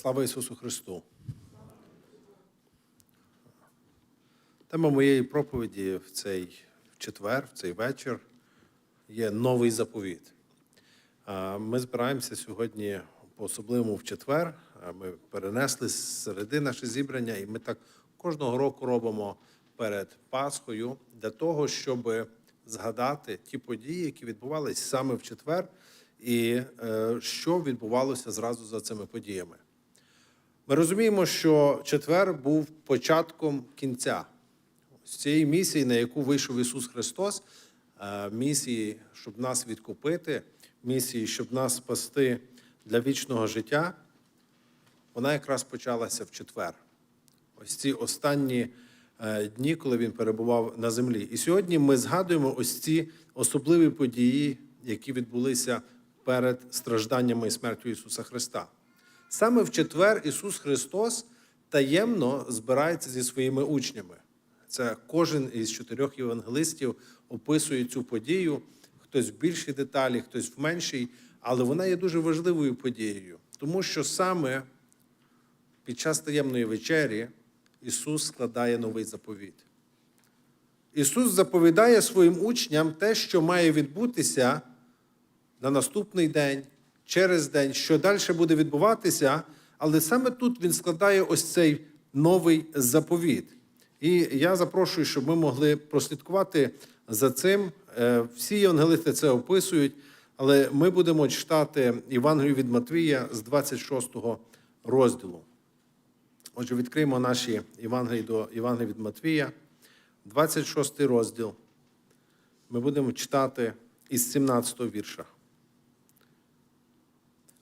Слава Ісусу Христу! Тема моєї проповіді в цей четвер, в цей вечір є новий заповіт. Ми збираємося сьогодні по-особливому в четвер. Ми перенесли з середи наше зібрання, і ми так кожного року робимо перед Пасхою для того, щоб згадати ті події, які відбувалися саме в четвер, і е, що відбувалося зразу за цими подіями. Ми розуміємо, що четвер був початком кінця з цієї місії, на яку вийшов Ісус Христос, е, місії, щоб нас відкупити, місії, щоб нас спасти для вічного життя, вона якраз почалася в четвер. Ось ці останні е, дні, коли він перебував на землі. І сьогодні ми згадуємо ось ці особливі події, які відбулися перед стражданнями і смертю Ісуса Христа. Саме в четвер Ісус Христос таємно збирається зі своїми учнями. Це кожен із чотирьох євангелистів описує цю подію, хтось в більшій деталі, хтось в меншій, але вона є дуже важливою подією, тому що саме під час таємної вечері Ісус складає новий заповіт. Ісус заповідає своїм учням те, що має відбутися на наступний день, через день, що далі буде відбуватися, але саме тут Він складає ось цей новий заповіт. І я запрошую, щоб ми могли прослідкувати за цим. Е, Всі євангелисти це описують, але ми будемо читати Євангелію від Матвія з 26 розділу. Отже, відкриємо наші Євангелії до Євангелія від Матвія, 26 розділ. Ми будемо читати із 17 вірша.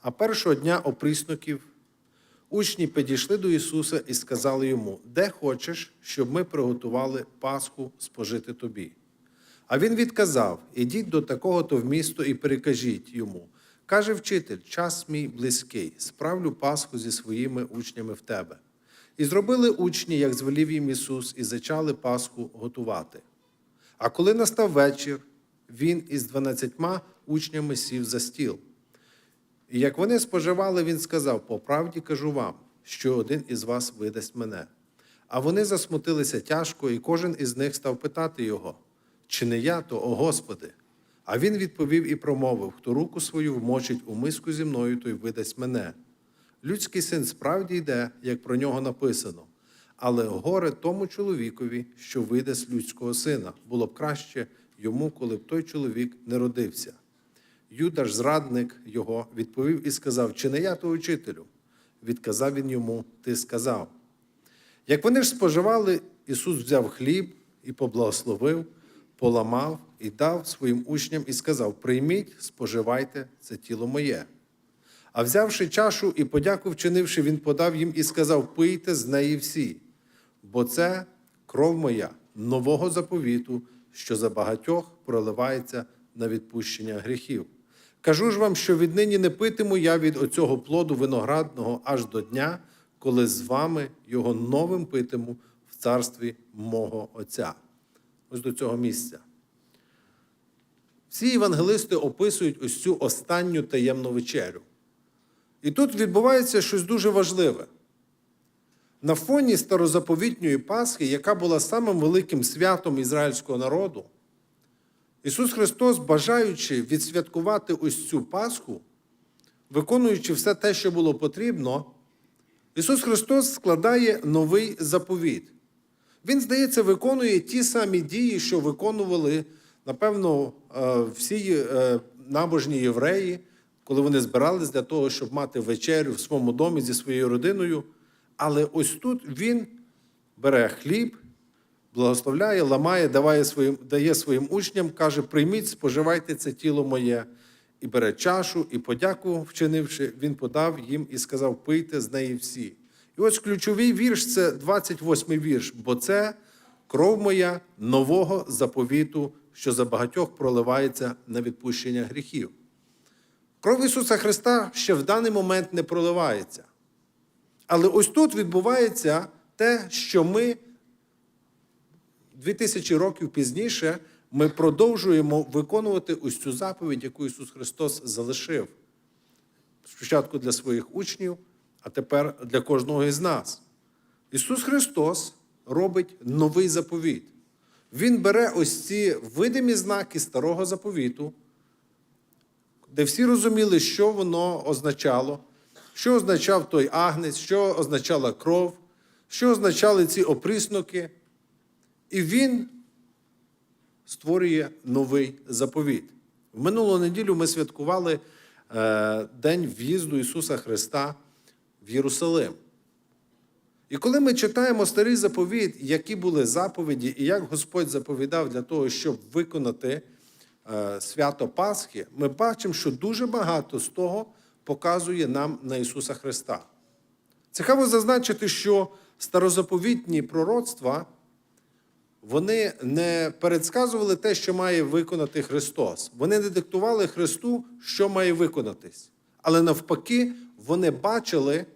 А першого дня опрісноків учні підійшли до Ісуса і сказали йому: Де хочеш, щоб ми приготували Пасху спожити тобі? А він відказав: Ідіть до такого-то в місто і перекажіть йому. Каже вчитель, час мій близький, справлю Пасху зі своїми учнями в тебе. І зробили учні, як звелів їм Ісус, і зачали Пасху готувати. А коли настав вечір, він із дванадцятьма учнями сів за стіл. І як вони споживали, він сказав: по правді кажу вам, що один із вас видасть мене. А вони засмутилися тяжко, і кожен із них став питати його, чи не я, то, о Господи. А він відповів і промовив: хто руку свою вмочить у миску зі мною, той видасть мене. Людський син справді йде, як про нього написано, але горе тому чоловікові, що видасть людського сина, було б краще йому, коли б той чоловік не родився. Юда ж, зрадник його, відповів і сказав: Чи не я то учителю? Відказав він йому, ти сказав. Як вони ж споживали, Ісус взяв хліб і поблагословив, поламав і дав своїм учням і сказав: Прийміть, споживайте це тіло моє. А взявши чашу і подяку вчинивши, він подав їм і сказав: Пийте з неї всі, бо це кров моя нового заповіту, що за багатьох проливається на відпущення гріхів. Кажу ж вам, що віднині не питиму я від оцього плоду виноградного аж до дня, коли з вами його новим питиму в царстві мого Отця. Ось до цього місця. Всі євангелисти описують ось цю останню таємну вечерю. І тут відбувається щось дуже важливе. На фоні старозаповітньої Пасхи, яка була самим великим святом ізраїльського народу, Ісус Христос, бажаючи відсвяткувати ось цю Пасху, виконуючи все те, що було потрібно, Ісус Христос складає новий заповіт. Він, здається, виконує ті самі дії, що виконували, напевно, е, всі е, набожні євреї, коли вони збирались для того, щоб мати вечерю в своєму домі зі своєю родиною. Але ось тут Він бере хліб, благословляє, ламає, даває своїм, дає своїм учням, каже: прийміть, споживайте це тіло моє. І бере чашу, і подяку вчинивши, він подав їм і сказав: пийте з неї всі. І ось ключовий вірш це 28-й вірш, бо це кров моя нового заповіту, що за багатьох проливається на відпущення гріхів. Кров Ісуса Христа ще в даний момент не проливається. Але ось тут відбувається те, що ми 2000 років пізніше ми продовжуємо виконувати ось цю заповідь, яку Ісус Христос залишив. Спочатку для своїх учнів, а тепер для кожного із нас. Ісус Христос робить новий заповіт. Він бере ось ці видимі знаки старого заповіту, де всі розуміли, що воно означало, що означав той агнець, що означала кров, що означали ці оприсноки. І він створює новий заповіт. В минулу неділю ми святкували е, День в'їзду Ісуса Христа в Єрусалим. І коли ми читаємо старий заповіт, які були заповіді, і як Господь заповідав для того, щоб виконати е, свято Пасхи, ми бачимо, що дуже багато з того показує нам на Ісуса Христа. Цікаво зазначити, що старозаповітні пророцтва вони не передсказували те, що має виконати Христос. Вони не диктували Христу, що має виконатись. Але навпаки, вони бачили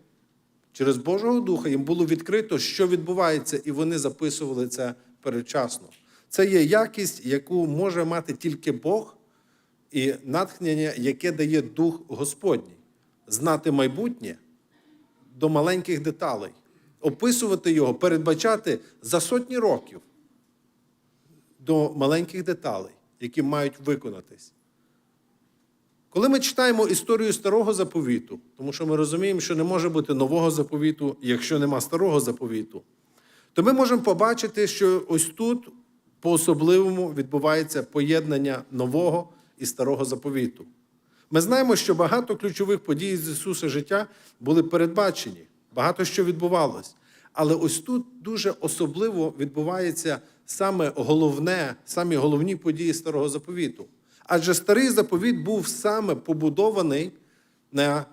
через Божого Духа, їм було відкрито, що відбувається, і вони записували це передчасно. Це є якість, яку може мати тільки Бог, і натхнення, яке дає Дух Господній. Знати майбутнє до маленьких деталей, описувати його, передбачати за сотні років до маленьких деталей, які мають виконатись. Коли ми читаємо історію старого заповіту, тому що ми розуміємо, що не може бути нового заповіту, якщо нема старого заповіту, то ми можемо побачити, що ось тут по-особливому відбувається поєднання нового і старого заповіту. Ми знаємо, що багато ключових подій з Ісуса життя були передбачені, багато що відбувалось. Але ось тут дуже особливо відбувається саме головне, самі головні події старого заповіту. Адже старий заповіт був саме побудований на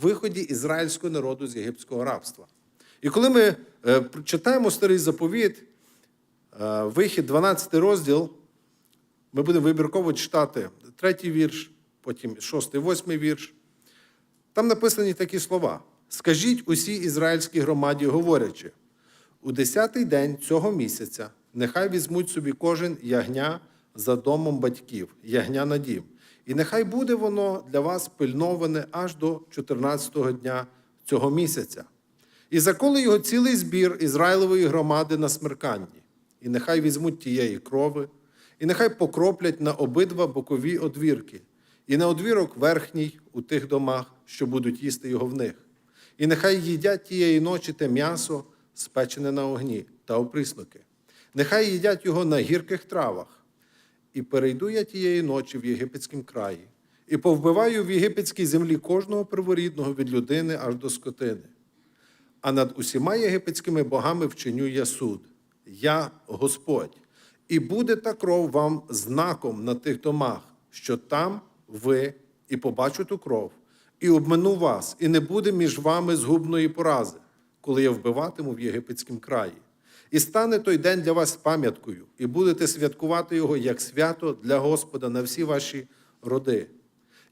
виході ізраїльського народу з єгипетського рабства. І коли ми е, читаємо старий заповіт, е, вихід, 12 розділ, ми будемо вибірково читати третій вірш, потім шостий, восьмий вірш. Там написані такі слова: Скажіть усій ізраїльській громаді, говорячи, у десятий день цього місяця нехай візьмуть собі кожен ягня за домом батьків, ягня на дім. І нехай буде воно для вас пильноване аж до 14-го дня цього місяця. І заколи його цілий збір Ізраїлевої громади на смерканні, і нехай візьмуть тієї крови, і нехай покроплять на обидва бокові одвірки, і на одвірок верхній у тих домах, що будуть їсти його в них. І нехай їдять тієї ночі те м'ясо, спечене на огні та оприсноки. Нехай їдять його на гірких травах. І перейду я тієї ночі в єгипетському краї, і повбиваю в єгипетській землі кожного перворідного від людини аж до скотини. А над усіма єгипетськими богами вчиню я суд. Я Господь. І буде та кров вам знаком на тих домах, що там ви і побачу ту кров, і обмину вас, і не буде між вами згубної порази, коли я вбиватиму в єгипетському краї. І стане той день для вас пам'яткою, і будете святкувати його як свято для Господа на всі ваші роди.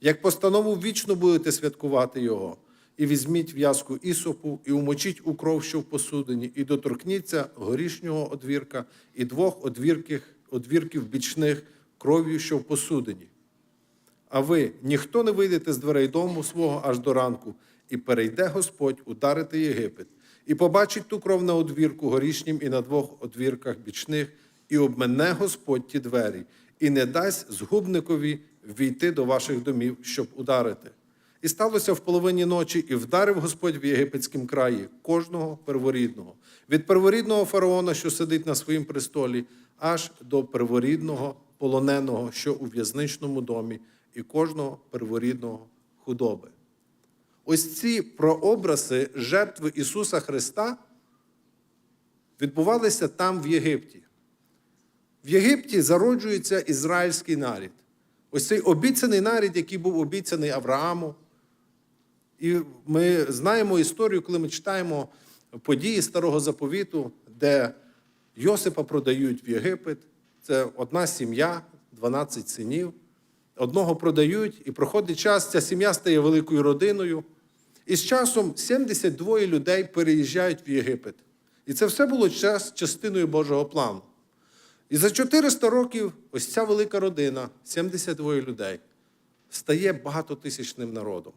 Як постанову вічно будете святкувати його, і візьміть в'язку ісопу, і умочіть у кров, що в посудині, і доторкніться горішнього одвірка, і двох одвірків, одвірків бічних кров'ю, що в посудині. А ви ніхто не вийдете з дверей дому свого аж до ранку, і перейде Господь ударити Єгипет, і побачить ту кров на одвірку горішнім і на двох одвірках бічних, і обмене Господь ті двері, і не дасть згубникові війти до ваших домів, щоб ударити. І сталося в половині ночі, і вдарив Господь в єгипетському краї кожного перворідного, від перворідного фараона, що сидить на своїм престолі, аж до перворідного полоненого, що у в'язничному домі, і кожного перворідного худоби. Ось ці прообрази жертви Ісуса Христа відбувалися там, в Єгипті. В Єгипті зароджується ізраїльський нарід. Ось цей обіцяний нарід, який був обіцяний Аврааму. І ми знаємо історію, коли ми читаємо події Старого Заповіту, де Йосипа продають в Єгипет. Це одна сім'я, 12 синів. Одного продають, і проходить час, ця сім'я стає великою родиною. І з часом 72 людей переїжджають в Єгипет. І це все було час, частиною Божого плану. І за 400 років ось ця велика родина, 72 людей, стає багатотисячним народом.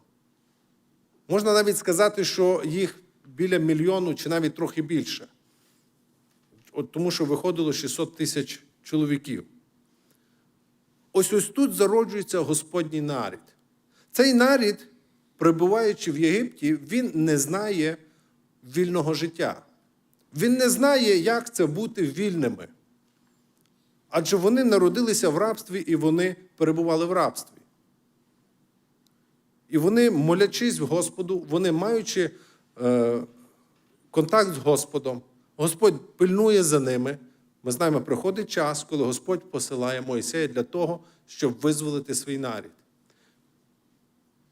Можна навіть сказати, що їх біля мільйону чи навіть трохи більше. От тому що виходило 600 тисяч чоловіків. Ось ось тут зароджується Господній нарід. Цей нарід, перебуваючи в Єгипті, він не знає вільного життя. Він не знає, як це бути вільними. Адже вони народилися в рабстві і вони перебували в рабстві. І вони, молячись в Господу, вони маючи е, контакт з Господом, Господь пильнує за ними. Ми знаємо, приходить час, коли Господь посилає Мойсея для того, щоб визволити свій нарід.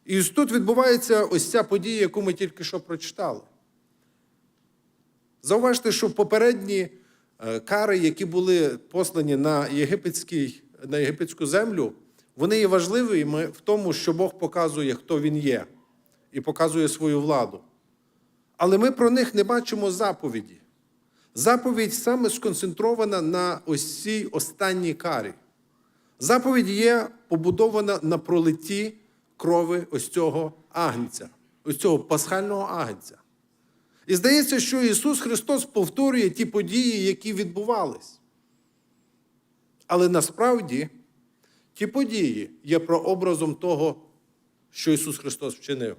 І ось тут відбувається ось ця подія, яку ми тільки що прочитали. Зауважте, що попередні е, кари, які були послані на, на єгипетську землю, вони є важливими в тому, що Бог показує, хто він є, і показує свою владу. Але ми про них не бачимо заповіді. Заповідь саме сконцентрована на ось цій останній карі. Заповідь є побудована на пролитті крови ось цього агнця, ось цього пасхального агнця. І здається, що Ісус Христос повторює ті події, які відбувались. Але насправді ті події є прообразом того, що Ісус Христос вчинив.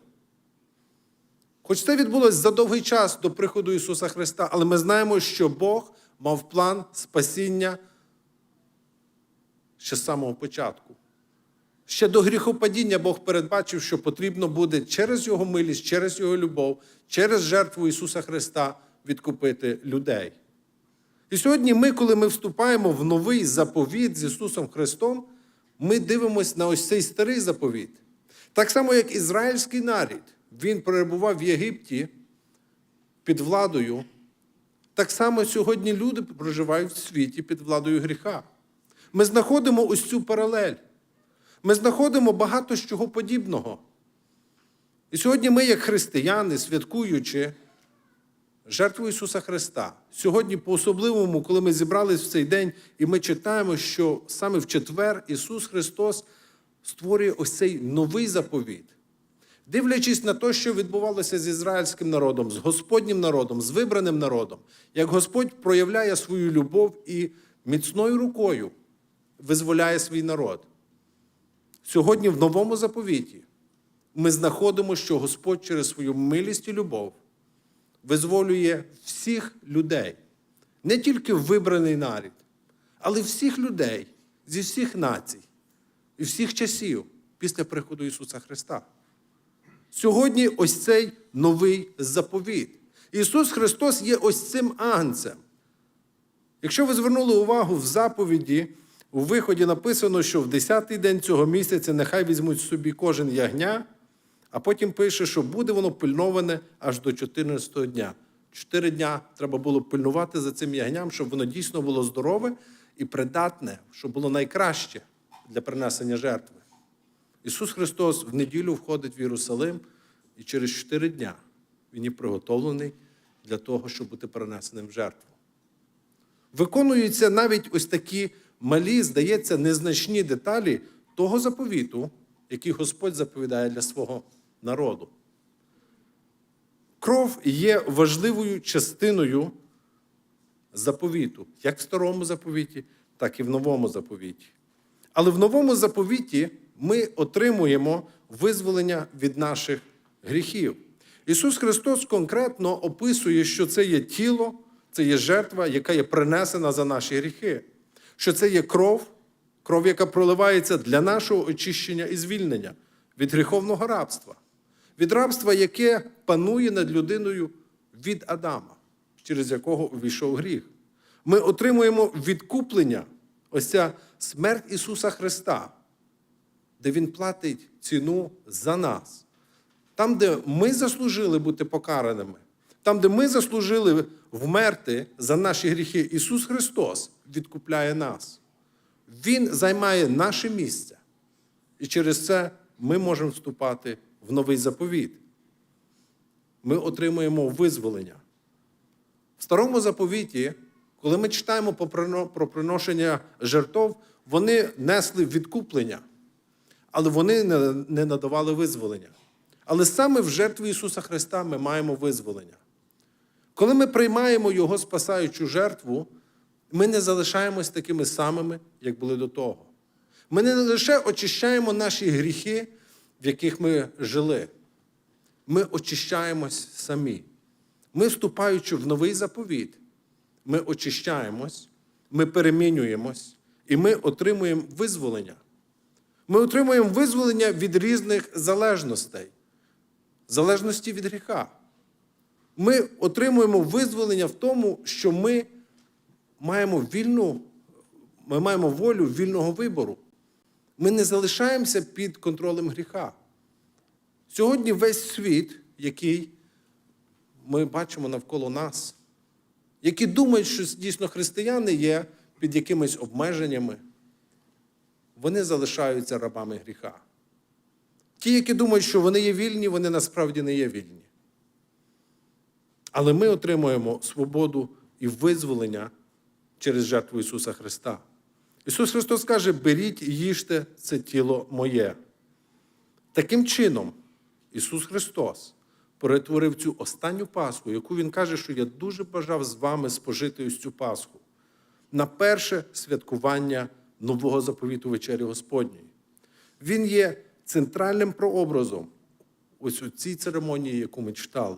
Хоч це відбулося за довгий час до приходу Ісуса Христа, але ми знаємо, що Бог мав план спасіння ще з самого початку. Ще до гріхопадіння Бог передбачив, що потрібно буде через Його милість, через Його любов, через жертву Ісуса Христа відкупити людей. І сьогодні ми, коли ми вступаємо в новий заповіт з Ісусом Христом, ми дивимося на ось цей старий заповіт. Так само, як ізраїльський нарід, він перебував в Єгипті під владою. Так само сьогодні люди проживають в світі під владою гріха. Ми знаходимо ось цю паралель. Ми знаходимо багато з чого подібного. І сьогодні ми, як християни, святкуючи жертву Ісуса Христа, сьогодні по-особливому, коли ми зібрались в цей день, і ми читаємо, що саме в четвер Ісус Христос створює ось цей новий заповіт. Дивлячись на те, що відбувалося з ізраїльським народом, з Господнім народом, з вибраним народом, як Господь проявляє свою любов і міцною рукою визволяє свій народ. Сьогодні в новому заповіті ми знаходимо, що Господь через свою милість і любов визволює всіх людей, не тільки вибраний нарід, але всіх людей зі всіх націй і всіх часів після приходу Ісуса Христа. Сьогодні ось цей новий заповіт. Ісус Христос є ось цим агнцем. Якщо ви звернули увагу в заповіді, у виході написано, що в 10-й день цього місяця нехай візьмуть собі кожен ягня, а потім пише, що буде воно пильноване аж до 14-го дня. Чотири дня треба було пильнувати за цим ягням, щоб воно дійсно було здорове і придатне, щоб було найкраще для принесення жертви. Ісус Христос в неділю входить в Єрусалим, і через чотири дня Він є приготовлений для того, щоб бути перенесеним в жертву. Виконуються навіть ось такі малі, здається, незначні деталі того заповіту, який Господь заповідає для свого народу. Кров є важливою частиною заповіту, як в старому заповіті, так і в новому заповіті. Але в новому заповіті ми отримуємо визволення від наших гріхів. Ісус Христос конкретно описує, що це є тіло, це є жертва, яка є принесена за наші гріхи, що це є кров, кров, яка проливається для нашого очищення і звільнення від гріховного рабства, від рабства, яке панує над людиною від Адама, через якого увійшов гріх. Ми отримуємо відкуплення, ось ця смерть Ісуса Христа, де Він платить ціну за нас. Там, де ми заслужили бути покараними, там, де ми заслужили вмерти за наші гріхи, Ісус Христос відкупляє нас. Він займає наше місце. І через це ми можемо вступати в новий заповіт. Ми отримуємо визволення. В старому заповіті, коли ми читаємо про приношення жертв, вони несли відкуплення, але вони не надавали визволення. Але саме в жертві Ісуса Христа ми маємо визволення. Коли ми приймаємо Його спасаючу жертву, ми не залишаємось такими самими, як були до того. Ми не лише очищаємо наші гріхи, в яких ми жили. Ми очищаємось самі. Ми, вступаючи в новий заповіт, ми очищаємось, ми перемінюємось і ми отримуємо визволення. Ми отримуємо визволення від різних залежностей, залежності від гріха. Ми отримуємо визволення в тому, що ми маємо вільну, ми маємо волю вільного вибору. Ми не залишаємося під контролем гріха. Сьогодні весь світ, який ми бачимо навколо нас, які думають, що дійсно християни є під якимись обмеженнями, вони залишаються рабами гріха. Ті, які думають, що вони є вільні, вони насправді не є вільні. Але ми отримуємо свободу і визволення через жертву Ісуса Христа. Ісус Христос каже: беріть і їжте це тіло моє. Таким чином, Ісус Христос перетворив цю останню Пасху, яку Він каже, що я дуже бажав з вами спожити ось цю Пасху, на перше святкування нового заповіту вечері Господньої. Він є центральним прообразом ось у цій церемонії, яку ми читали.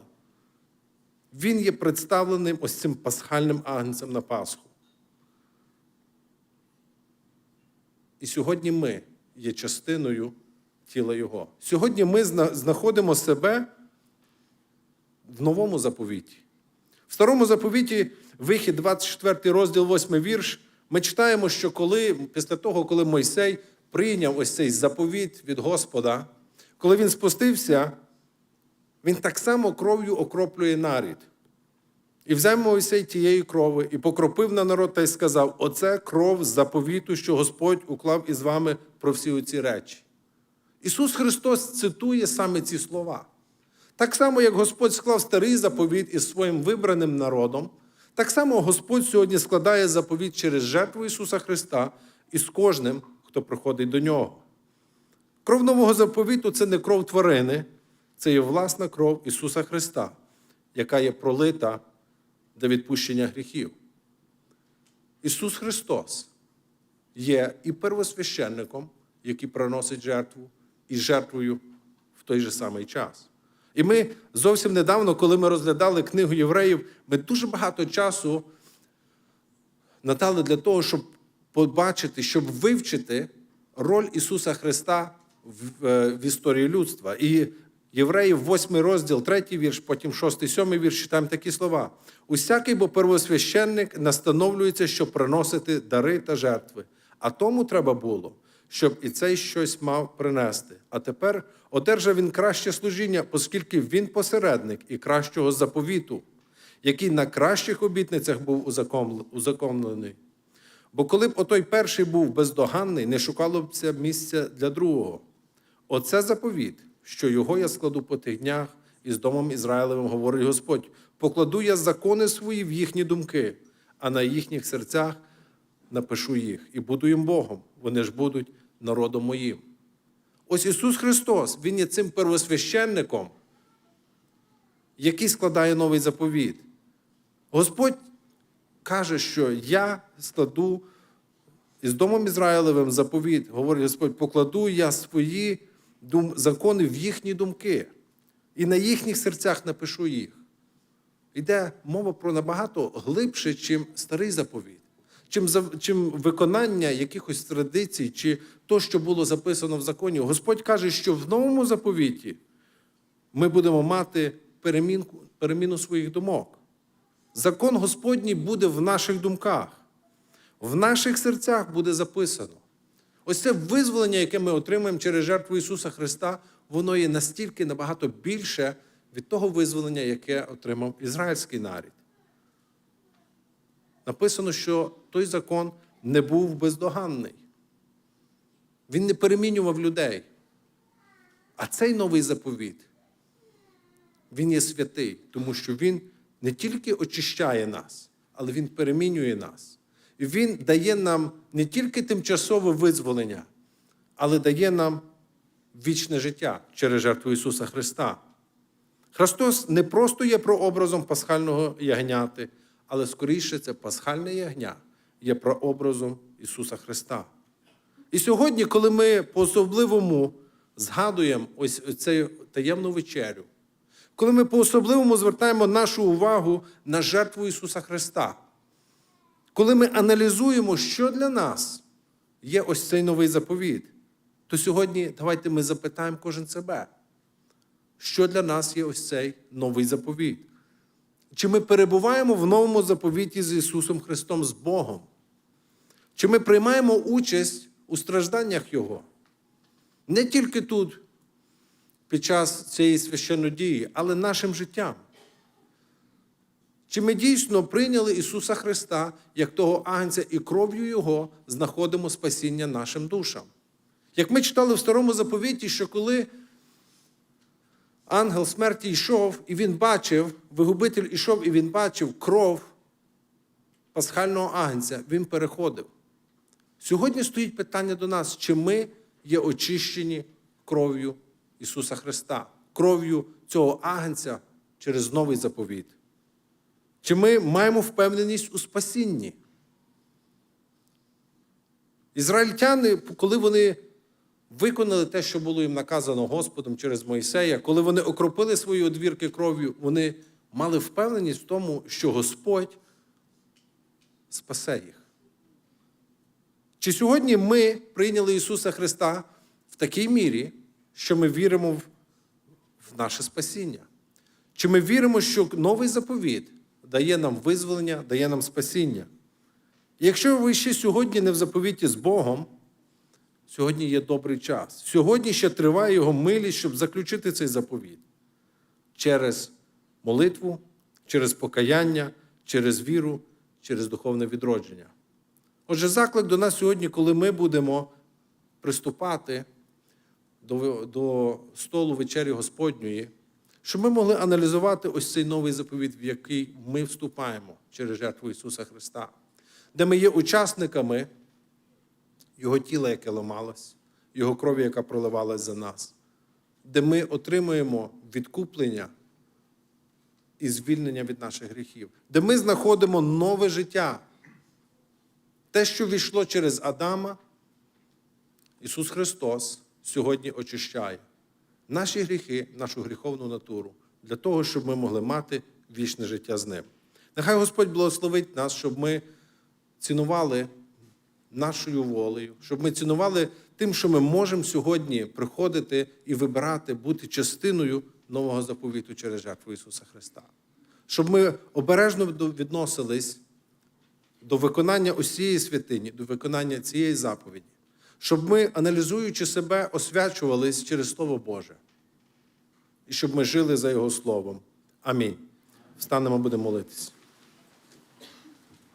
Він є представленим ось цим пасхальним агнцем на Пасху. І сьогодні ми є частиною тіла Його. Сьогодні ми знаходимо себе в новому заповіті. В старому заповіті, вихід, 24 розділ, 8 вірш, ми читаємо, що коли, після того, коли Мойсей прийняв ось цей заповіт від Господа, коли він спустився, він так само кров'ю окроплює нарід. І взяв Мойсей тієї крови, і покропив на народ та й сказав: Оце кров заповіту, що Господь уклав із вами про всі оці речі. Ісус Христос цитує саме ці слова. Так само, як Господь склав старий заповіт із своїм вибраним народом, так само Господь сьогодні складає заповіт через жертву Ісуса Христа із кожним, хто приходить до Нього. Кров нового заповіту це не кров тварини, це є власна кров Ісуса Христа, яка є пролита для відпущення гріхів. Ісус Христос є і первосвященником, який приносить жертву, і жертвою в той же самий час. І ми зовсім недавно, коли ми розглядали книгу євреїв, ми дуже багато часу надали для того, щоб побачити, щоб вивчити роль Ісуса Христа в, е, в історії людства. І Євреїв, 8 розділ, 3 вірш, потім 6, 7 вірш, читаємо такі слова. Усякий бо первосвященник настановлюється, щоб приносити дари та жертви. А тому треба було, щоб і цей щось мав принести. А тепер одержав він краще служіння, оскільки він посередник і кращого заповіту, який на кращих обітницях був узакомл- узаконлений. Бо коли б отой перший був бездоганний, не шукало б це місця для другого. Оце заповіт, що його я складу по тих днях із домом Ізраїлевим, говорить Господь. Покладу я закони свої в їхні думки, а на їхніх серцях напишу їх, і буду їм Богом. Вони ж будуть народом моїм. Ось Ісус Христос, Він є цим первосвященником, який складає новий заповіт. Господь каже, що я складу із домом Ізраїлевим заповіт, говорить Господь, покладу я свої закони в їхні думки, і на їхніх серцях напишу їх. Йде мова про набагато глибше, чим старий заповіт, чим, чим виконання якихось традицій, чи то, що було записано в законі. Господь каже, що в новому заповіті ми будемо мати перемінку, переміну своїх думок. Закон Господній буде в наших думках, в наших серцях буде записано. Ось це визволення, яке ми отримуємо через жертву Ісуса Христа, воно є настільки набагато більше від того визволення, яке отримав ізраїльський нарід. Написано, що той закон не був бездоганний. Він не перемінював людей. А цей новий заповіт, він є святий, тому що він не тільки очищає нас, але він перемінює нас. І він дає нам не тільки тимчасове визволення, але дає нам вічне життя через жертву Ісуса Христа. Христос не просто є прообразом пасхального ягняти, але скоріше це пасхальне ягня є прообразом Ісуса Христа. І сьогодні, коли ми по-особливому згадуємо ось цю таємну вечерю, коли ми по-особливому звертаємо нашу увагу на жертву Ісуса Христа, коли ми аналізуємо, що для нас є ось цей новий заповіт, то сьогодні давайте ми запитаємо кожен себе, що для нас є ось цей новий заповіт. Чи ми перебуваємо в новому заповіті з Ісусом Христом, з Богом? Чи ми приймаємо участь у стражданнях Його? Не тільки тут, під час цієї священнодії, але нашим життям. Чи ми дійсно прийняли Ісуса Христа як того агнця і кров'ю Його знаходимо спасіння нашим душам? Як ми читали в старому заповіті, що коли ангел смерті йшов, і він бачив, вигубитель йшов, і він бачив кров пасхального агнця, він переходив. Сьогодні стоїть питання до нас, чи ми є очищені кров'ю Ісуса Христа, кров'ю цього агнця через новий заповіт. Чи ми маємо впевненість у спасінні? Ізраїльтяни, коли вони виконали те, що було їм наказано Господом через Мойсея, коли вони окропили свої одвірки кров'ю, вони мали впевненість в тому, що Господь спасе їх. Чи сьогодні ми прийняли Ісуса Христа в такій мірі, що ми віримо в наше спасіння? Чи ми віримо, що новий заповіт дає нам визволення, дає нам спасіння? І якщо ви ще сьогодні не в заповіті з Богом, сьогодні є добрий час. Сьогодні ще триває його милість, щоб заключити цей заповіт через молитву, через покаяння, через віру, через духовне відродження. Отже, заклик до нас сьогодні, коли ми будемо приступати до, до столу вечері Господньої, щоб ми могли аналізувати ось цей новий заповіт, в який ми вступаємо через жертву Ісуса Христа, де ми є учасниками Його тіла, яке ламалось, Його крові, яка проливалась за нас, де ми отримуємо відкуплення і звільнення від наших гріхів, де ми знаходимо нове життя. Те, що війшло через Адама, Ісус Христос сьогодні очищає наші гріхи, нашу гріховну натуру, для того, щоб ми могли мати вічне життя з Ним. Нехай Господь благословить нас, щоб ми цінували нашою волею, щоб ми цінували тим, що ми можемо сьогодні приходити і вибирати, бути частиною нового заповіту через жертву Ісуса Христа. Щоб ми обережно відносились до виконання усієї святині, до виконання цієї заповіді, щоб ми, аналізуючи себе, освячувались через Слово Боже, і щоб ми жили за Його Словом. Амінь. Встанемо, будемо молитись.